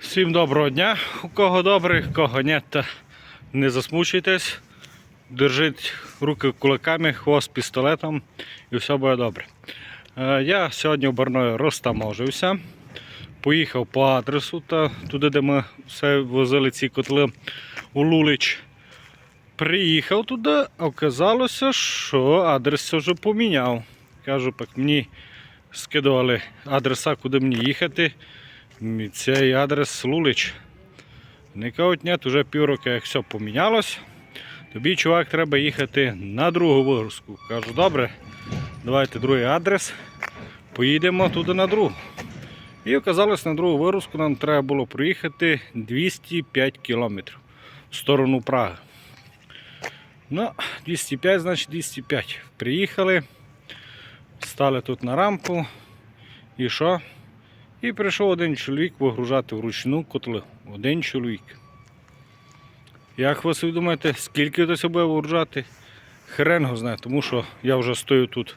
Всім доброго дня. У кого добре, у кого ні, та не засмучуйтесь. Держіть руки кулаками, хвост пістолетом і все буде добре. Е, Я сьогодні в Барної розтаможився. Поїхав по адресу, та туди, де ми все возили ці котли у Лулич. Приїхав туди, оказалося, що адрес вже поміняв. Кажу, так мені скидували адреса, куди мені їхати. Цей адрес Лулич. Не кажуть, вже півроку як все помінялось. Тобі, чувак, треба їхати на другу вигрузку. Кажу, добре, давайте другий адрес. Поїдемо туди на другу. І оказалось, на другу вигрузку нам треба було проїхати 205 кілометрів в сторону Праги. Ну, 205, значить 205. Приїхали, стали тут на рампу. І що? І прийшов один чоловік вигружати вручну котли. Один чоловік. Як ви собі думаєте, скільки до себе вигружати? Хрен його знає, тому що я вже стою тут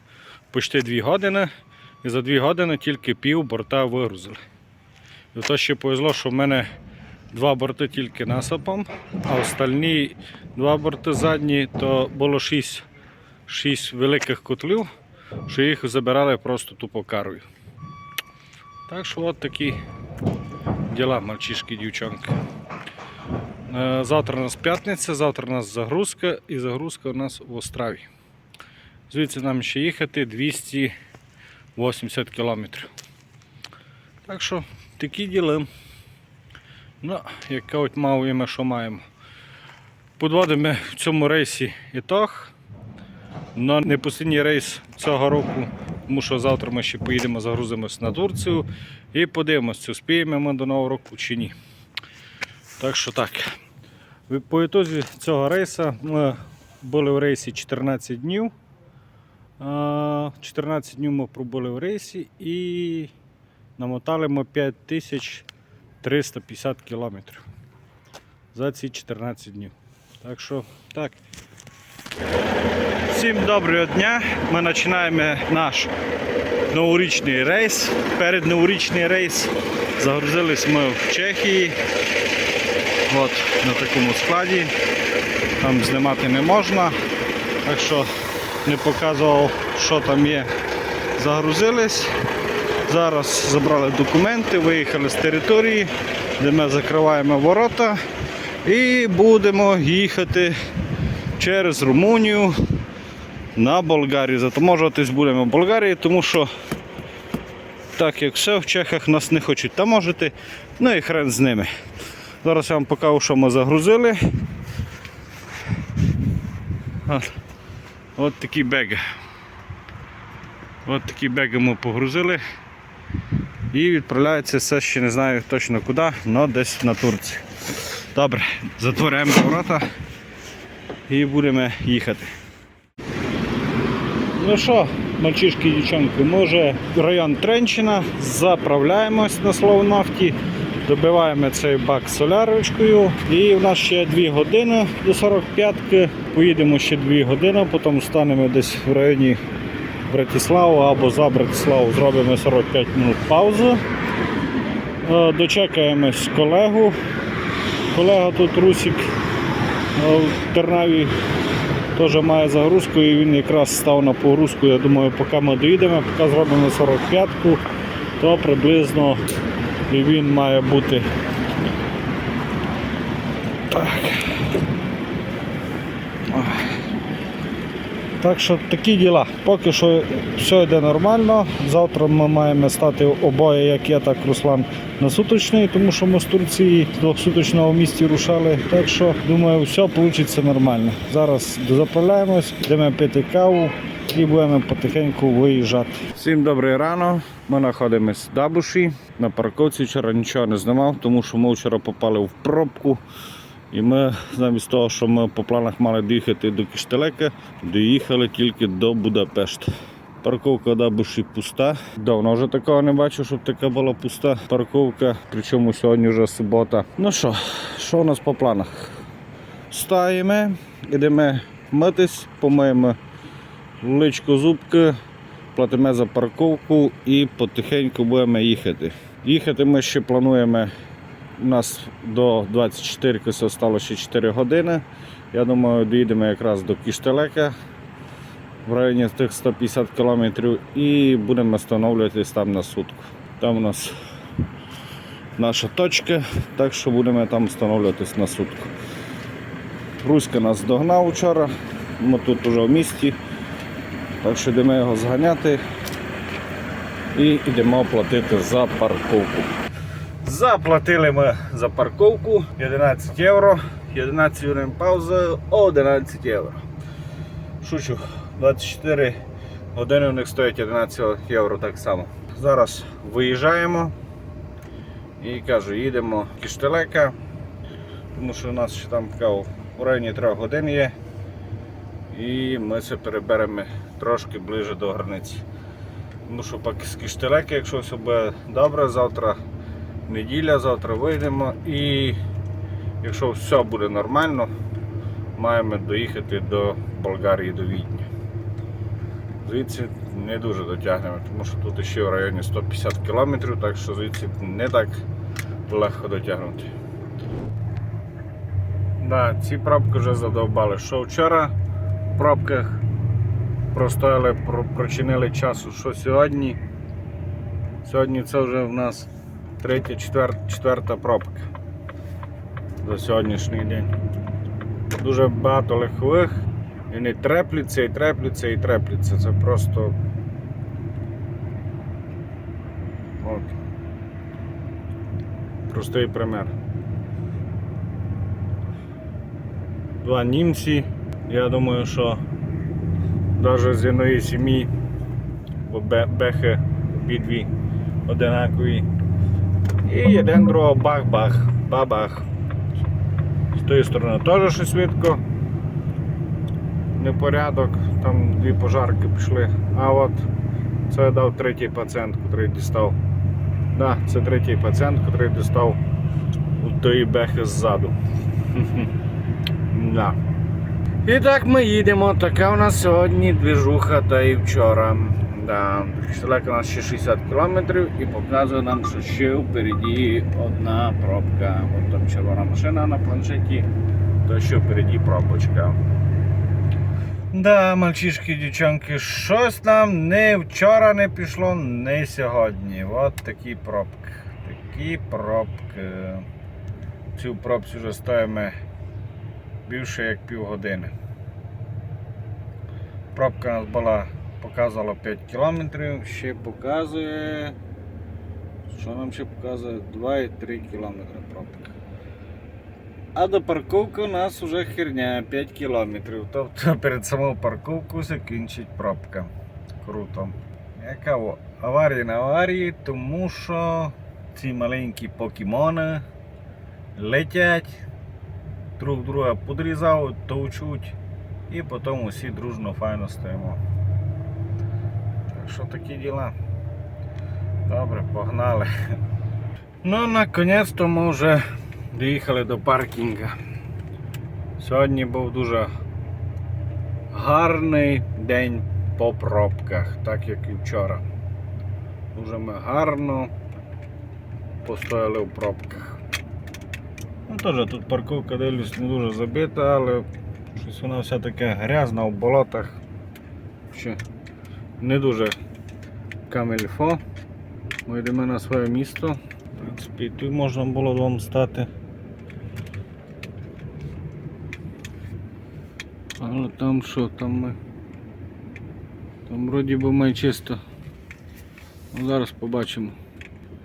почти 2 години, і за 2 години тільки пів борта вигрузили. І то ще повезло, що в мене два борти тільки насипом, а остальні два борти задні, то було 6, 6 великих котлів, що їх забирали просто тупо карою. Так що от такі діла, мальчишки, дівчонки. Е, Завтра у нас п'ятниця, завтра у нас загрузка і загрузка у нас в Остраві. Звідси нам ще їхати 280 кілометрів. Так що такі діли. Ну, як кажуть, маємо, що маємо. Подводимо в цьому рейсі ітог. Но не останній рейс цього року, тому що завтра ми ще поїдемо, загрузимось на Турцію і подивимося, чи успіємо ми до Нового року чи ні. Так що так. По ітозі цього рейсу ми були в рейсі 14 днів. 14 днів ми пробули в рейсі і намотали ми 5350 кілометрів за ці 14 днів. Так що так. Всім доброго дня. Ми починаємо наш новорічний рейс. Перед новорічний рейс загрузились ми в Чехії. От на такому складі. Там знімати не можна. Так що не показував, що там є. Загрузились. Зараз забрали документи, виїхали з території, де ми закриваємо ворота і будемо їхати через Румунію на Болгарію. Затаможуватись будемо в Болгарії, тому що так як все в Чехах нас не хочуть таможити, ну і хрен з ними. Зараз я вам покажу, що ми загрузили. От, от такі беги. От такі беги ми погрузили. І відправляється все ще не знаю точно куди, але десь на Турцію. Добре, затворяємо ворота і будемо їхати. Ну що, мальчишки і дівчонки, ми вже район Тренчина, заправляємось на Словнафті, добиваємо цей бак солярочкою. І в нас ще 2 години до 45-ки. Поїдемо ще 2 години, потім станемо десь в районі Братиславу або за Братиславу, зробимо 45 минут паузу. Е, Дочекаємось колегу. Колега тут Русик е, в Тернаві теж має загрузку і він якраз став на погрузку. Я думаю, поки ми доїдемо, поки зробимо 45-ку, то приблизно і він має бути. Так. Так що такі діла. Поки що все йде нормально. Завтра ми маємо стати обоє, як я, так Руслан, на суточний, тому що ми з Турції до суточного місті рушали. Так що думаю, все вийде нормально. Зараз заправляємось, йдемо пити каву і будемо потихеньку виїжджати. Всім добрий рано. Ми знаходимося в Дабуші. На парковці вчора нічого не знімав, тому що ми вчора попали в пробку. І ми замість того, що ми по планах мали доїхати до Киштелека, доїхали тільки до Будапешта. Парковка Дабуші пуста. Давно вже такого не бачив, щоб така була пуста парковка. Причому сьогодні вже субота. Ну що, що у нас по планах? Встаємо, йдемо митись, помиємо личко зубки, платимо за парковку і потихеньку будемо їхати. Їхати ми ще плануємо У нас до 24 залишилося ще 4 години. Я думаю, доїдемо якраз до Кіштелека в районі тих 150 кілометрів і будемо встановлюватись там на сутку. Там у нас наша точка, так що будемо там встановлюватись на сутку. Руська нас догнав вчора, ми тут вже в місті, так що йдемо його зганяти і йдемо платити за парковку. Заплатили ми за парковку 11 євро, 11 хвилин пауза, 11 євро. Шучу, 24 години у них стоїть 11 євро так само. Зараз виїжджаємо і кажу, їдемо в Кіштелека, тому що у нас ще там кав, у районі 3 годин є. І ми це переберемо трошки ближче до границі. Тому що з Кіштелека, якщо все буде добре, завтра неділя, завтра вийдемо і якщо все буде нормально, маємо доїхати до Болгарії, до Відня. Звідси не дуже дотягнемо, тому що тут ще в районі 150 км, так що звідси не так легко дотягнути. Да, ці пробки вже задовбали. Що вчора в пробках простояли, про- прочинили часу, що сьогодні. Сьогодні це вже в нас третя, четвер, четверта пробка за сьогоднішній день. Дуже багато легкових. І вони трепляться, і трепляться, і трепляться. Це просто. От. Простий пример. Два німці. Я думаю, що навіть з одної сім'ї, бехи обидві одинакові. І другого бах-бах, бабах. З тої сторони теж щось швидко. Непорядок, там дві пожарки пішли. А от це дав третій пацієнт, який дістав. Да, це третій пацієнт, який дістав у тої бехи ззаду. Да. І так ми їдемо. Така у нас сьогодні двіжуха та і вчора. Да. Далеко у нас ще 60 кілометрів і показує нам, що ще впереді одна пробка. От там червона машина на планшеті, то ще впереді пробочка. Да, мальчишки, дівчонки, щось нам не вчора не пішло, не сьогодні. От такі пробки. Такі пробки. Цю пробцю вже стоїмо більше як півгодини. Пробка у нас була, показувала 5 кілометрів, ще показує. Що нам ще показує? 2,3 кілометри пробка. А до парковки у нас вже херня 5 кілометрів. Тобто перед самою парковкою закінчить пробка. Круто. Яка аварія на аварії, тому що ці маленькі покемони летять, друг друга подрізають, товчуть і потім усі дружно файно стоїмо. Що такі діла. Добре, погнали. Ну, наконець-то ми вже доїхали до паркінга. Сьогодні був дуже гарний день по пробках, так як і вчора. Дуже ми гарно постояли в пробках. Ну, теж тут парковка дивлюсь не дуже забита, але щось вона вся така грязна в болотах. Не дуже камельфо. Ми йдемо на своє місто. В принципі, тут можна було вам стати. Але там що, там ми. Там вроді би ми чисто. Ну, зараз побачимо.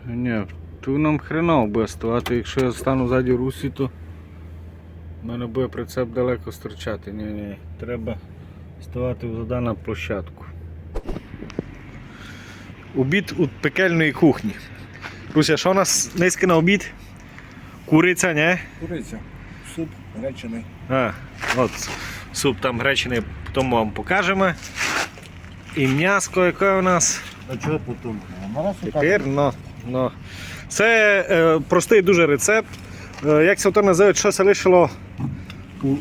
Ні, тут нам буде ставати, якщо я стану ззаді русі, то в мене буде прицеп далеко стирчати. Ні, ні, треба ставати взада на площадку. Обід у пекельної кухні. Руся, що у нас низько на обід? Куриця, не? Куриця, суп гречаний. А, от суп там гречений, потім вам покажемо. І м'яско, яке у нас. А чого потім? Тепер, ну, ну. Це е, простий дуже рецепт. Е, як це то називають, що це лишило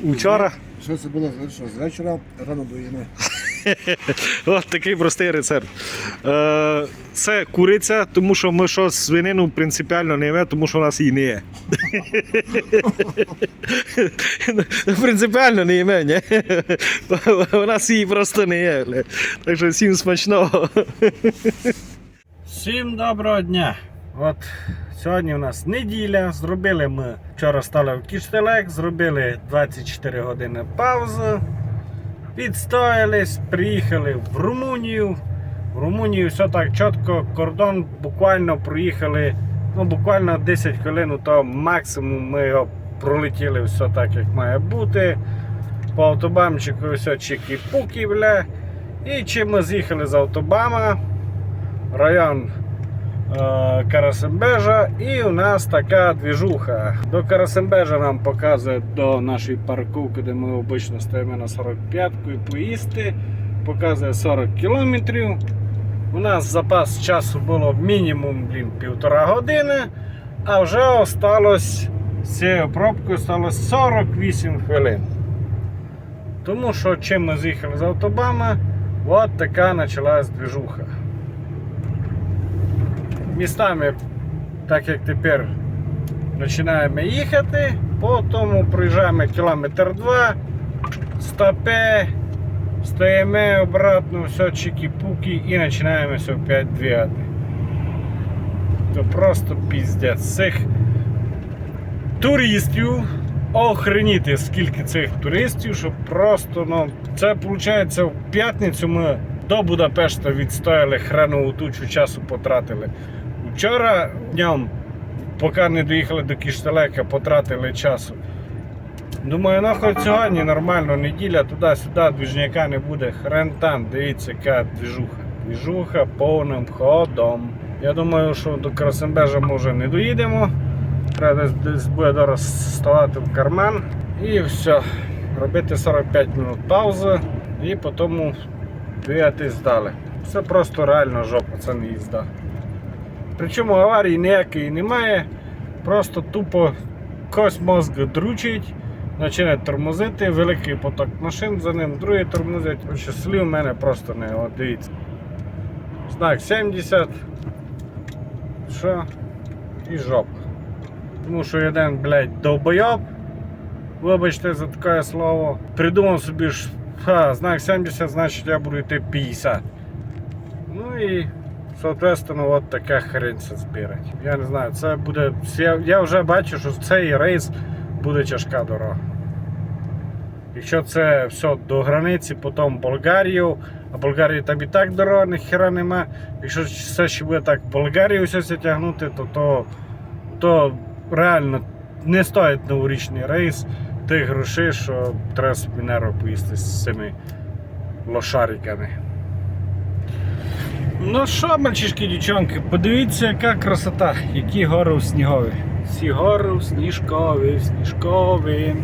вчора? Що це було що, з вечора, рано доїмо. От такий простий рецепт. Е, Це куриця, тому що ми що свинину принципіально не їмо, тому що у нас її не є. Принципіально не їмо, ні? У нас її просто не є. Так що всім смачного. Всім доброго дня! От сьогодні у нас неділя. Зробили ми вчора стали в Кіштелек, зробили 24 години паузу. Підстоялись, приїхали в Румунію. В Румунію все так чітко, кордон буквально проїхали, ну буквально 10 хвилин, то максимум ми його пролетіли все так, як має бути. По автобамчику все чики-пуки, бля. І чим ми з'їхали з автобама, район е, Карасимбежа, і у нас така двіжуха. До Карасимбежа нам показує до нашої парковки, де ми обично стоїмо на 45-ку і поїсти. Показує 40 кілометрів. У нас запас часу було мінімум блін, півтора години, а вже осталось з цією пробкою осталось 48 хвилин. Тому що чим ми з'їхали з автобама, от така почалась двіжуха. Містами, так як тепер починаємо їхати, потім проїжджаємо кілометр два, стопе, стоїмо обратно, все чики-пуки і починаємося опять двигати. То просто піздець. Цих туристів охреніти, скільки цих туристів, що просто, ну, це виходить в п'ятницю ми до Будапешта відстояли хренову тучу часу потратили. Вчора днем, поки не доїхали до Кішталека, потратили часу. Думаю, хоч сьогодні нормально, неділя, туди-сюди, двіжняка не буде. Хрен там, дивіться, яка двіжуха. Двіжуха повним ходом. Я думаю, що до Красенбежа ми вже не доїдемо. Треба десь, буде зараз ставати в карман. І все. Робити 45 минут паузи і потім двигатись далі. Це просто реально жопа, це не їзда. Причому аварії ніякої немає. Просто тупо когось мозг дручить, починає тормозити, великий поток машин за ним, другий тормозить. Слів в мене просто не от дивіться. Знак 70. Що? І жопа. Тому що один, блядь, долбойоб, вибачте за таке слово, придумав собі ха, знак 70, значить я буду йти 50. Ну і, соответственно, от така хрень це збирать. Я не знаю, це буде. Я, я вже бачу, що цей рейс буде тяжка дорога. Якщо це все до границі, потім Болгарію, а Болгарії там і так дорога ніхера нема. Якщо все ще буде так Болгарію все тягнути, то, то, то реально не стоїть новорічний рейс тих грошей, що треба собі поїсти з цими лошариками. Ну що, мальчишки, дівчонки, подивіться, яка красота, які гори в снігові. Всі гори в сніжкові, сніжкові.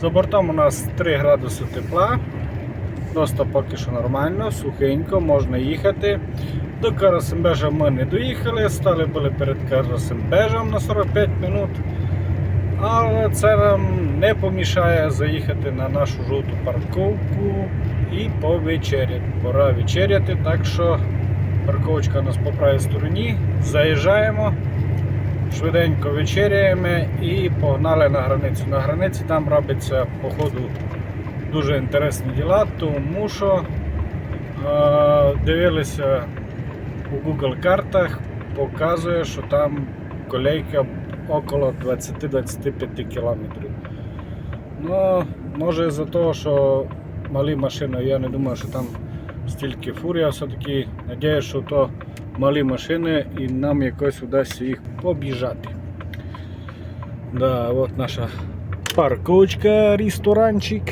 За бортом у нас 3 градуси тепла. Просто поки що нормально, сухенько, можна їхати. До Карасимбежа ми не доїхали, стали були перед Карасимбежем на 45 минут. Але це нам не помішає заїхати на нашу жовту парковку і повечеряти. Пора вечеряти, так що парковочка у нас по правій стороні. Заїжджаємо, швиденько вечеряємо і погнали на границю. На границі там робиться походу дуже інтересні діла, тому що е, дивилися у Google картах, показує, що там колейка около 20-25 кілометрів. Ну, може за того, що малі машини, я не думаю, що там стільки фур, я все-таки сподіваюся, що то малі машини і нам якось вдасться їх побіжати. Да, от наша парковочка, ресторанчик.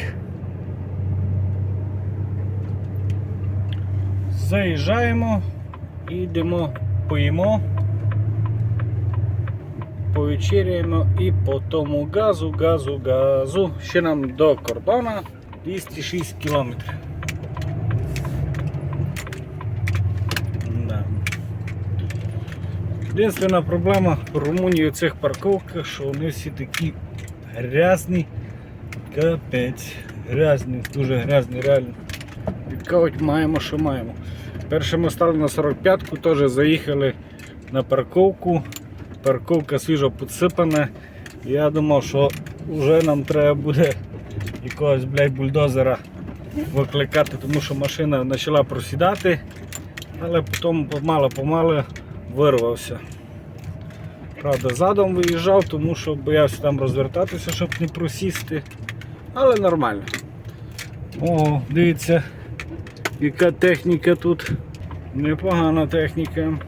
Заїжджаємо йдемо, поїмо, повечеряємо і по тому газу, газу, газу. Ще нам до кордона 206 кілометрів. Да. Єдина проблема в Румунії у цих парковках, що вони всі такі грязні, капець, грязні, дуже грязні, реально. кажуть, маємо, що маємо. Перше ми стали на 45-ку, теж заїхали на парковку. Парковка свіжо підсипана. Я думав, що вже нам треба буде якогось блядь, бульдозера викликати, тому що машина почала просідати, але потім помало-помало вирвався. Правда, задом виїжджав, тому що боявся там розвертатися, щоб не просісти. Але нормально. О, дивіться, яка техніка тут. Непогана техніка.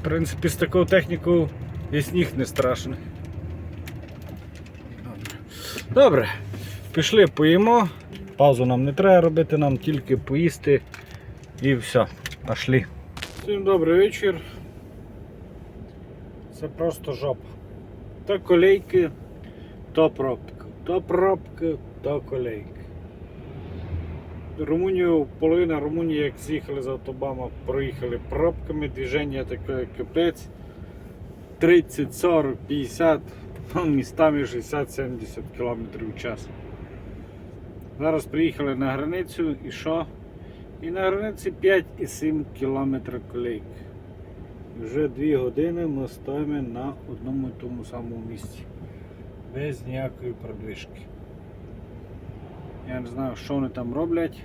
В принципі, з такою технікою і сніг не страшний. Добре. Пішли поїмо. Паузу нам не треба робити, нам тільки поїсти і все. Пішли. Всім добрий вечір. Це просто жопа. То колейки, то пробка. То пробка, то колейки. Румунію, половина Румунії, як з'їхали з автобама, проїхали пробками, движення таке капець. 30, 40, 50, ну, містами 60-70 км в час. Зараз приїхали на границю і що? І на границі 5,7 км колейки. Вже 2 години ми стоїмо на одному і тому самому місці. Без ніякої продвижки. Я не знаю, що вони там роблять.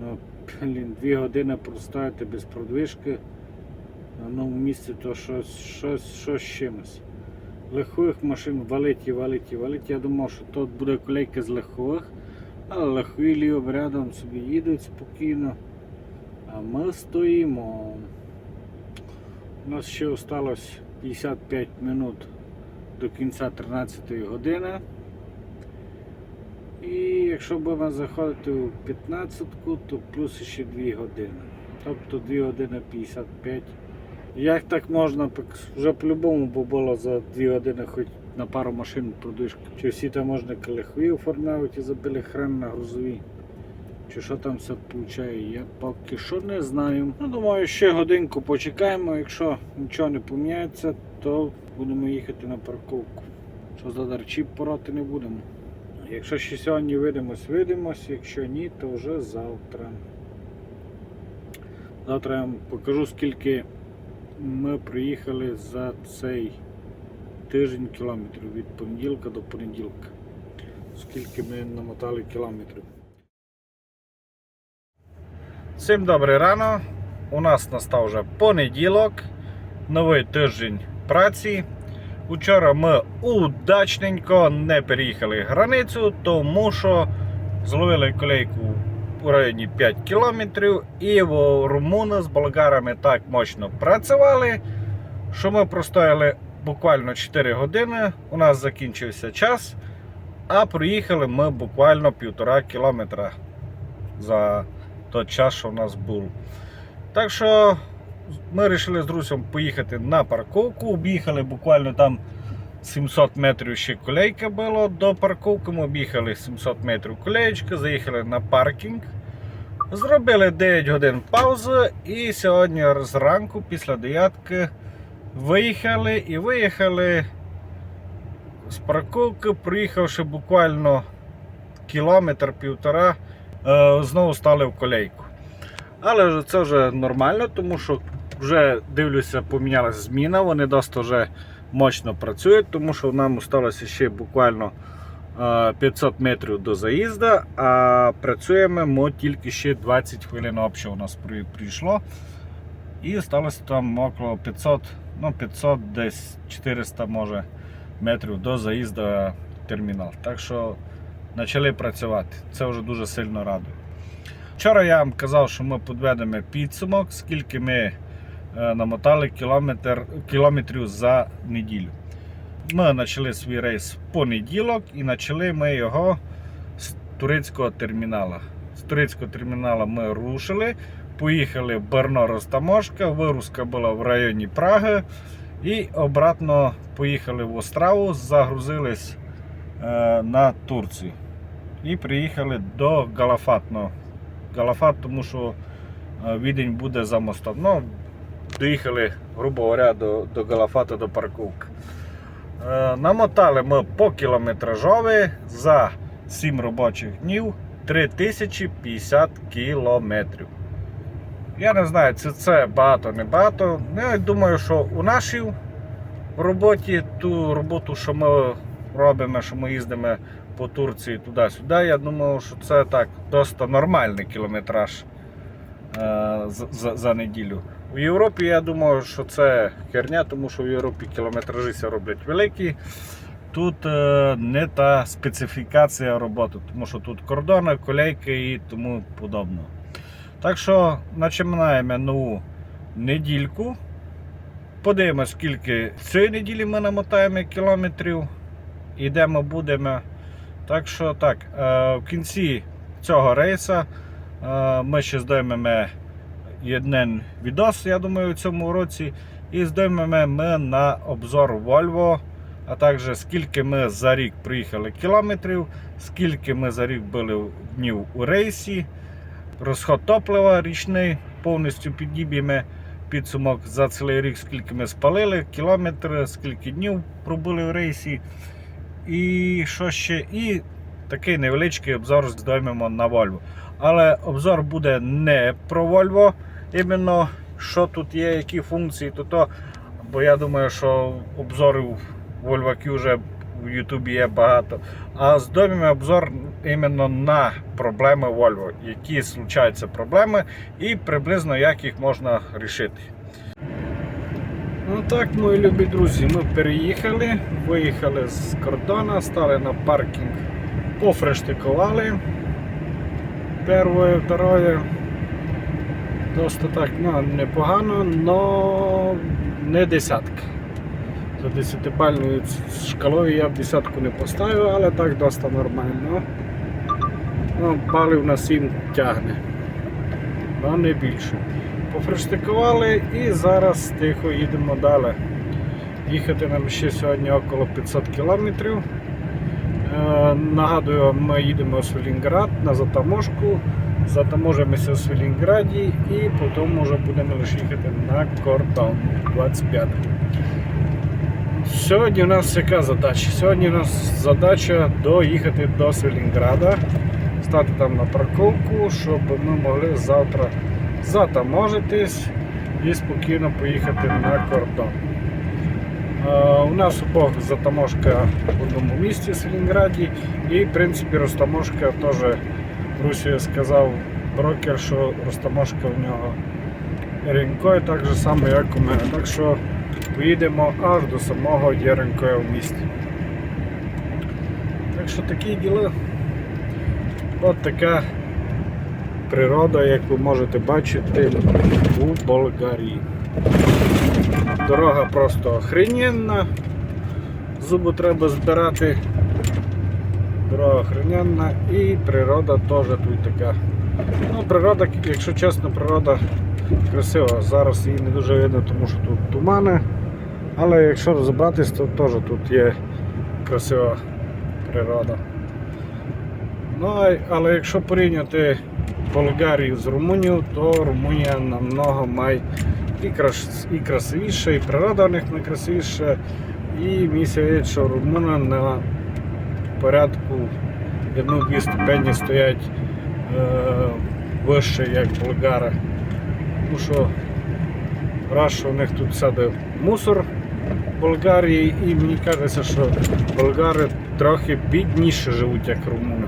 Ну, блін, 2 години простояти без продвижки на одному місці, то щось, щось, щось з чимось. Легкових машин валить і валить і валить. Я думав, що тут буде колейка з легкових, але легкові лівим рядом собі їдуть спокійно. А ми стоїмо. У нас ще осталось 55 минут до кінця 13 години. І якщо будемо заходити у 15, то плюс ще 2 години. Тобто 2 години 55. Як так можна? Вже по-любому бо було за 2 години хоч на пару машин продишки. Чи всі там можна легкові оформляють і забили хрен на грузові. Чи що там все получає, я поки що не знаю. Ну, думаю, ще годинку почекаємо. Якщо нічого не поміняється, то будемо їхати на парковку. Що за дарчіп пороти не будемо. Якщо ще сьогодні видимось, видимось, якщо ні, то вже завтра. Завтра я вам покажу, скільки ми приїхали за цей тиждень кілометрів від понеділка до понеділка. Скільки ми намотали кілометрів. Всім добрий рано. У нас настав вже понеділок, новий тиждень праці. Учора ми удачненько не переїхали границю, тому що зловили колейку у районі 5 кілометрів і румуни з болгарами так мощно працювали, що ми простояли буквально 4 години. У нас закінчився час, а проїхали ми буквально півтора кілометра за той час, що у нас був. Так що ми вирішили з друзем поїхати на парковку. Об'їхали буквально там 700 метрів ще колейка було до парковки. Ми об'їхали 700 метрів колеєчка, заїхали на паркінг. Зробили 9 годин паузи і сьогодні зранку після 9 виїхали і виїхали з парковки, приїхавши буквально кілометр-півтора, е, знову стали в колейку. Але це вже нормально, тому що вже дивлюся, помінялася зміна, вони досить вже мощно працюють, тому що нам залишилося ще буквально е, 500 метрів до заїзду, а працюємо ми тільки ще 20 хвилин общо у нас прийшло. І залишилося там около 500, ну 500 десь 400 може метрів до заїзду в термінал. Так що почали працювати. Це вже дуже сильно радує. Вчора я вам казав, що ми підведемо підсумок, скільки ми е, намотали кілометр, кілометрів за неділю. Ми почали свій рейс в понеділок і почали ми його з турецького термінала. З турецького терміналу ми рушили, поїхали в Барно Ростаможка, вигрузка була в районі Праги і обратно поїхали в Остраву, загрузились е, на Турцію. І приїхали до Галафатного. Галафат, тому що е, Відень буде за мостом. Ну, доїхали, грубо говоря, до, до Галафата до парковки. Е, намотали ми по кілометражові за 7 робочих днів 3050 кілометрів. Я не знаю, чи це багато, не багато. Ну, Я думаю, що у нашій роботі, ту роботу, що ми робимо, що ми їздимо по Турції туди-сюди, я думаю, що це так досить нормальний кілометраж е, за, за, за неділю. У Європі я думаю, що це херня, тому що в Європі кілометражі роблять великі. Тут е, не та специфікація роботи, тому що тут кордони, колейки і тому подобне. Так що починаємо нову недільку. Подивимось, скільки цієї неділі ми намотаємо кілометрів. Ідемо, будемо. Так що так, е, в кінці цього рейсу е, ми ще здоймемо один відос, я думаю, у цьому році. І здоймемо ми на обзор Volvo, а також скільки ми за рік приїхали кілометрів, скільки ми за рік були днів у рейсі, розход топлива річний, повністю підіб'ємо підсумок за цілий рік, скільки ми спалили, кілометри, скільки днів пробули в рейсі. І що ще? І такий невеличкий обзор здоймемо на Volvo. Але обзор буде не про Volvo, іменно що тут є, які функції, то то. Бо я думаю, що обзорів Volvo Q вже в Ютубі є багато. А здоймемо обзор іменно на проблеми Volvo, які случаються проблеми і приблизно як їх можна рішити. Ну так, мої любі друзі, ми переїхали, виїхали з кордону, стали на паркінг, пофрештикували. Перше, второе. Досить так, ну, непогано, но не десятка. За 10-бальною шкалою я б десятку не поставив, але так досить нормально. Ну, балів на 7 тягне. А не більше. Пофрештикували і зараз тихо їдемо далі. Їхати нам ще сьогодні около 500 кілометрів. Е, Нагадую, ми їдемо в Свілінград на затаможку. Затаможимося в Свілінграді і потім вже будемо лише їхати на кордон 25. Сьогодні у нас яка задача? Сьогодні у нас задача доїхати до Свілінграда, стати там на парковку, щоб ми могли завтра затаможитись і спокійно поїхати на кордон. Е, У нас обох затаможка в одному місці в Свілінграді і в принципі розтаможка теж Русія сказав брокер, що розтаможка в нього Яренкою так же само, як у мене. Так що поїдемо аж до самого Яренкоя в місті. Так що такі діла. От така природа, як ви можете бачити, у Болгарії. Дорога просто охрененна. Зуби треба збирати. Дорога охрененна і природа теж тут така. Ну, природа, якщо чесно, природа красива. Зараз її не дуже видно, тому що тут тумани. Але якщо розібратись, то теж тут є красива природа. Ну, але якщо порівняти Болгарію з Румунією, то Румунія намного має і, крас, і красивіша, і природа в них найкрасивіша. І здається, що румуни на порядку одну-дві ступені стоять е, вище, як болгари. Тому що раз, що у них тут сяде мусор в Болгарії, і мені кажеться, що болгари трохи бідніше живуть, як румуни.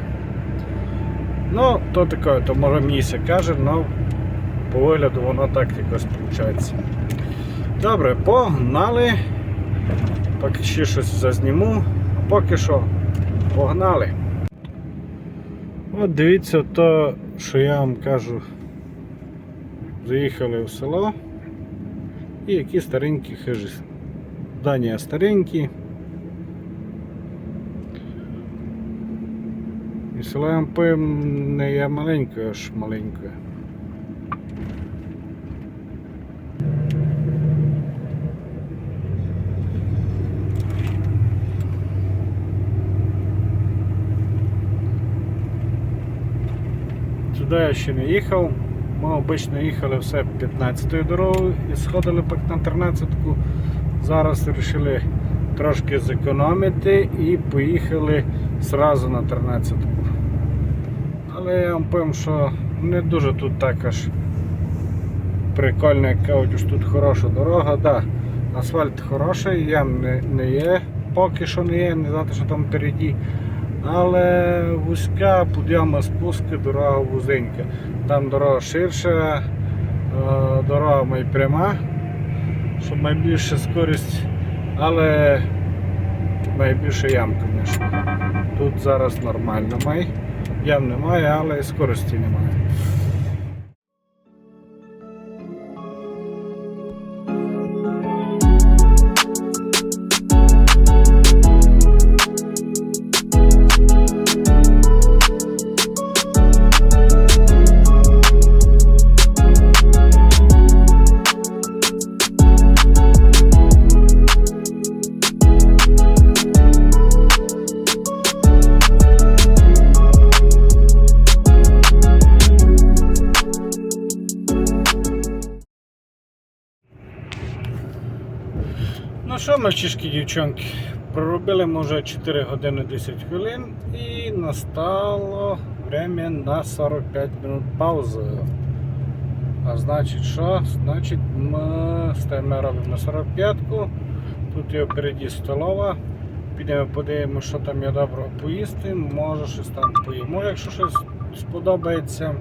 Ну, то таке, то може ся каже, але по вигляду воно так якось виходить. Добре, погнали. Поки ще щось зазніму, а поки що погнали. От дивіться то, що я вам кажу. Заїхали в село і які старенькі хижі. Здання старенькі. І вам повім, не є аж маленькою. Сюди я ще не їхав. Ми обично їхали все 15-ю дорогою і сходили на 13-ку. Зараз вирішили трошки зекономити і поїхали зразу на 13-ку. Але я вам повім, що не дуже тут також прикольно, як кажуть, що тут хороша дорога. Да, асфальт хороший, ям не, не є, поки що не є, не знати, що там впереді. Але вузька, підйома спуски, дорога вузенька. Там дорога ширша, е, дорога має пряма, щоб найбільша скорість, але найбільше ям, звісно. Тут зараз нормально май. Ям немає, але скорості немає. Що, мальчишки, дівчонки, проробили ми вже 4 години 10 хвилин і настало время на 45 минут паузи. А значить що? Значить ми стаємо робимо на 45-ку. Тут є впереді столова. Підемо подивимося, що там є доброго поїсти. Може щось там поїмо, якщо щось сподобається.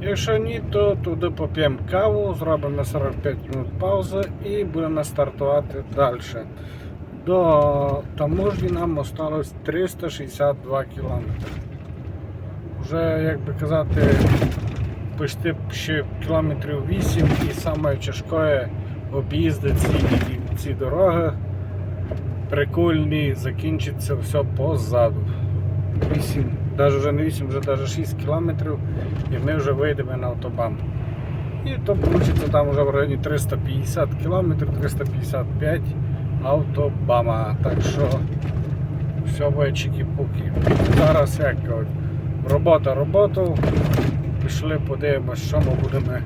Якщо ні, то туди поп'ємо каву, зробимо 45 минут паузи і будемо стартувати далі. До таможні нам осталось 362 кілометри. Вже, як би казати, почти ще кілометрів 8 і саме тяжке об'їзди ці, ці дороги. Прикольні, закінчиться все позаду. 8, навіть вже не 8, вже навіть 6 кілометрів і ми вже вийдемо на автобан. І то вийде там вже в районі 350 кілометрів, 355 автобама. Так що все буде чики-пуки. Зараз як робота роботу. Пішли, подивимось, що ми будемо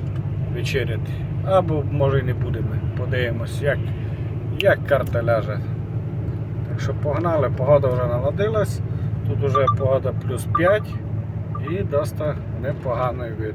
вечеряти. Або може і не будемо. Подивимось, як, як карта ляже. Так що погнали, погода вже наладилась. Тут уже погода плюс 5 і досить непоганий вид.